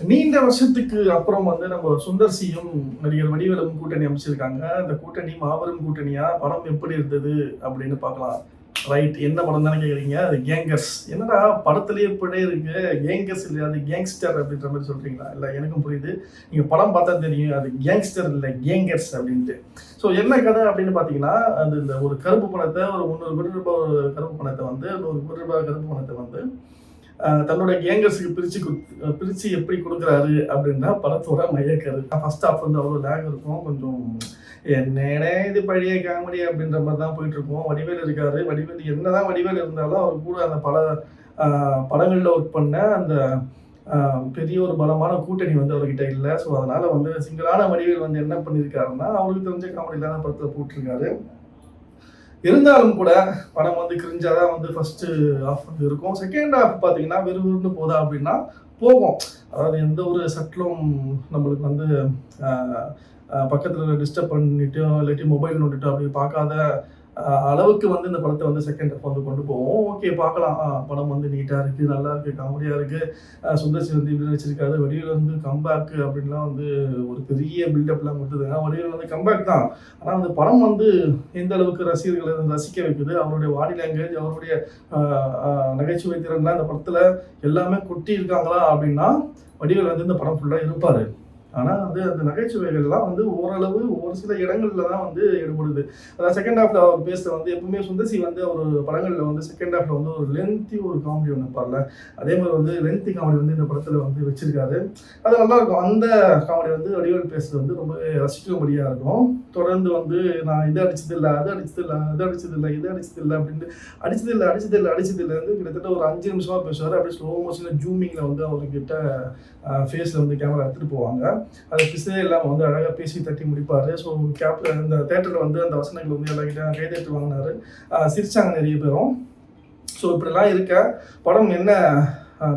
நீண்ட வருஷத்துக்கு அப்புறம் வந்து நம்ம சுந்தர் சியும் நடிகர் வடிவேலும் கூட்டணி அமைச்சிருக்காங்க. அந்த கூட்டணி மாபெரும் கூட்டணியா? படம் எப்படி இருந்தது அப்படின்னு பார்க்கலாம். ரைட் என்ன படம் தானே கேக்குறீங்க? அது கேங்கர்ஸ். என்னடா படத்துலயே இப்படியே இருக்கு. கேங்கர்ஸ் இல்லையா அது கேங்ஸ்டர் அப்படின்ற மாதிரி சொல்றீங்களா? இல்ல எனக்கும் புரியுது. நீங்க படம் பார்த்தா தெரியும் அது கேங்ஸ்டர் இல்லை கேங்கர்ஸ் அப்படின்ட்டு. ஸோ என்ன கதை அப்படின்னு பார்த்தீங்கன்னா அது இந்த ஒரு கருப்பு பணத்தை ஒரு முந்நூறு கோடி ரூபாய் ஒரு கருப்பு பணத்தை வந்து நூறு கோடி ரூபாய் கருப்பு பணத்தை வந்து தன்னோட கேங்கர்ஸுக்கு பிரித்து குத்- பிரித்து எப்படி கொடுக்குறாரு அப்படின்னா படத்தோட மையக்கரு. ஃபர்ஸ்ட் ஹாஃப் வந்து அவ்வளோ லேக் இருக்கும். கொஞ்சம் என்னடே இது பழைய காமெடி அப்படின்ற மாதிரி தான் போயிட்டு இருக்கும் வடிவேல் இருக்காரு. வடிவேல் என்னதான் வடிவேல் இருந்தாலும் அவர் கூட அந்த பல படங்களில் ஒர்க் பண்ண அந்த பெரிய ஒரு பலமான கூட்டணி வந்து அவர்கிட்ட இல்லை. ஸோ அதனால் வந்து சிங்கிளான வடிவேல் வந்து என்ன பண்ணியிருக்காருன்னா அவருக்கு தெரிஞ்ச காமெடி தான் படத்தில் போட்டிருக்காரு. இருந்தாலும் கூட படம் வந்து கிரிஞ்சாதான் வந்து ஃபஸ்ட்டு ஆஃப் வந்து இருக்கும். செகண்ட் ஆஃப் பார்த்தீங்கன்னா விறுவிறுன்னு போதா அப்படின்னா போகும். அதாவது எந்த ஒரு சட்டிலும் நம்மளுக்கு வந்து பக்கத்தில் டிஸ்டர்ப் பண்ணிட்டோ இல்லாட்டி மொபைல் நோட்டிட்டோ அப்படி பார்க்காத அளவுக்கு வந்து இந்த படத்தை வந்து செகண்ட் ஹாஃப் வந்து கொண்டு போவோம். ஓகே பார்க்கலாம். படம் வந்து நீட்டாக இருக்குது நல்லா இருக்குது காமெடியாக இருக்குது சுந்தர்சி வந்து இப்படி நடிச்சிருக்காரு. வடிவில் வந்து கம்பேக் அப்படின்லாம் வந்து ஒரு பெரிய பில்டப்லாம் கொடுத்ததுங்க வடிவில் வந்து கம்பேக் தான். ஆனால் அந்த படம் வந்து எந்த அளவுக்கு ரசிகர்களை ரசிக்க வைக்குது அவருடைய வாடி லாங்குவேஜ் அவருடைய நகைச்சுவை திறன்லாம் இந்த படத்தில் எல்லாமே கொட்டி இருக்காங்களா அப்படின்னா வடிவில் வந்து இந்த படம் ஃபுல்லாக இருப்பார். ஆனால் வந்து அந்த நகைச்சுவைகள்லாம் வந்து ஓரளவு ஒரு சில இடங்கள்ல தான் வந்து ஈடுபடுது அதாவது செகண்ட் ஹாஃப்ல அவர் பேசுகிற வந்து எப்பவுமே சுந்தசி வந்து அவர் படங்களில் வந்து செகண்ட் ஹாஃப்ல வந்து ஒரு லென்த்தி ஒரு காமெடி ஒன்று பாடல அதே மாதிரி வந்து லென்த்தி காமெடி வந்து இந்த படத்தில் வந்து வச்சிருக்காரு. அது நல்லா இருக்கும். அந்த காமெடி வந்து வடிவேல் பேசுறது வந்து ரொம்ப ரசிக்கும்படியாக இருக்கும். தொடர்ந்து வந்து நான் இது அடிச்சது இல்லை அது அடிச்சது இல்லை அது அடிச்சது இல்லை இது அடிச்சது இல்லை அப்படின்ட்டு அடிச்சது இல்லை அடிச்சது இல்லை அடிச்சது இல்லைன்னு கிட்டத்தட்ட ஒரு அஞ்சு நிமிஷமா பேசுவார். அப்படியே ஸ்லோ மோஷனில் ஜூமிங்கில் வந்து அவர்கிட்ட ஃபேஸில் வந்து கேமரா எடுத்துகிட்டு போவாங்க. அது பிசையே இல்லாமல் வந்து அழகாக பேசி தட்டி முடிப்பார். ஸோ கேப்பில் இந்த தேட்டரில் வந்து அந்த வசனங்கள் வந்து எல்லாருக்கிட்ட கைதட்டி வாங்கினாரு. சிரிச்சாங்க நிறைய பேரும். ஸோ இப்படிலாம் இருக்க படம் என்ன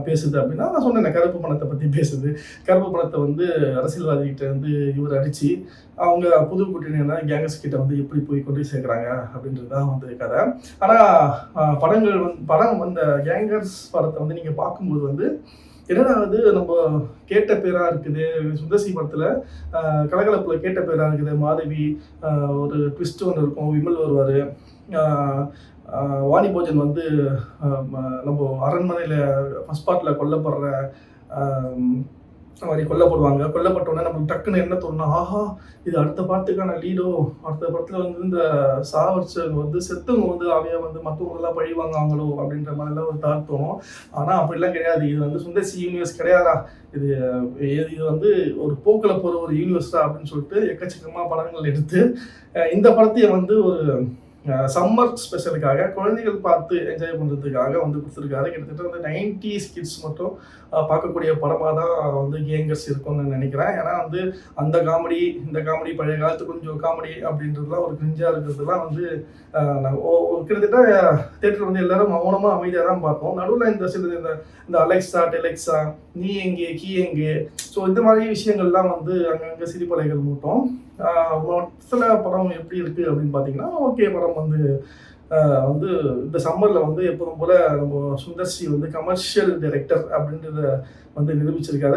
பேசுது அப்படின்னா நான் சொன்னேன் கருப்பு பணத்தை பற்றி பேசுது. கருப்பு பணத்தை வந்து அரசியல்வாதிகிட்ட வந்து இவர் அடித்து அவங்க புது கூட்டணியான கேங்கஸ் கிட்ட வந்து எப்படி போய் கொண்டு சேர்க்குறாங்க அப்படின்றது தான் வந்து கதை. ஆனால் படங்கள் வந்து படம் வந்த கேங்கர்ஸ் படத்தை வந்து நீங்கள் பார்க்கும்போது வந்து என்னடா வந்து நம்ம கேட்ட பேராக இருக்குது சுந்தர்சி படத்தில் கலகலப்பில் கேட்ட பேராக இருக்குது மாதவி ஒரு ட்விஸ்ட் ஒன்று இருக்கும் விமல் வருவார் வாணி போஜன் வந்து நம்ம அரண்மனையில் ஃபஸ்ட் பார்ட்டில் கொல்லப்படுற மாதிரி கொல்லப்படுவாங்க. கொல்லப்பட்டோன்னே நம்மளுக்கு டக்குன்னு என்ன தோணுன்னா ஆஹா இது அடுத்த பாட்டுக்கான லீடோ அடுத்த படத்தில் வந்து இந்த சாவர்ச்சவங்க வந்து செத்தவங்க வந்து அவைய வந்து மற்றவங்களெல்லாம் பழி அப்படின்ற மாதிரிலாம் ஒரு தாட் தோணும். ஆனால் அப்படிலாம் கிடையாது. இது வந்து சுந்தர்சி யூனிவர்ஸ் கிடையாதா இது இது வந்து ஒரு போக்கில் போகிற ஒரு யூனிவர்ஸா அப்படின்னு சொல்லிட்டு எக்கச்சக்கமாக படங்கள் எடுத்து இந்த படத்தையே வந்து ஒரு சம்மர் ஸ்பெஷலுக்காக குழந்தைகள் பார்த்து என்ஜாய் பண்ணுறதுக்காக வந்து கொடுத்துருக்காரு. கிட்டத்தட்ட வந்து நைன்டி கிட்ஸ் மட்டும் பார்க்கக்கூடிய படமாக தான் வந்து கேங்கர்ஸ் இருக்கும்னு நினைக்கிறேன். ஏன்னா வந்து அந்த காமெடி இந்த காமெடி பழைய காலத்து கொஞ்சம் காமெடி அப்படின்றதுலாம் ஒரு கிரிஞ்சாக இருக்கிறதுலாம் வந்து நாங்கள் ஓ- ஓ- கிட்டத்தட்ட தேட்டர் வந்து எல்லாரும் மௌனமாக அமைதியாக தான் பார்ப்போம். நடுவில் இந்த சில இந்த இந்த அலெக்ஸா டெலெக்ஸா நீ எங்கே கீ எங்கே? ஸோ இந்த மாதிரி விஷயங்கள்லாம் வந்து அங்கங்கே சிரிப்பலைகள் மூட்டும். சில படம் எப்படி இருக்குது அப்படின்னு பார்த்தீங்கன்னா ஓகே படம் வந்து வந்து இந்த சம்மரில் வந்து எப்போதும் போல் நம்ம சுந்தர்சி வந்து கமர்ஷியல் டைரக்டர் அப்படின்றத வந்து நிரூபிச்சிருக்காரு.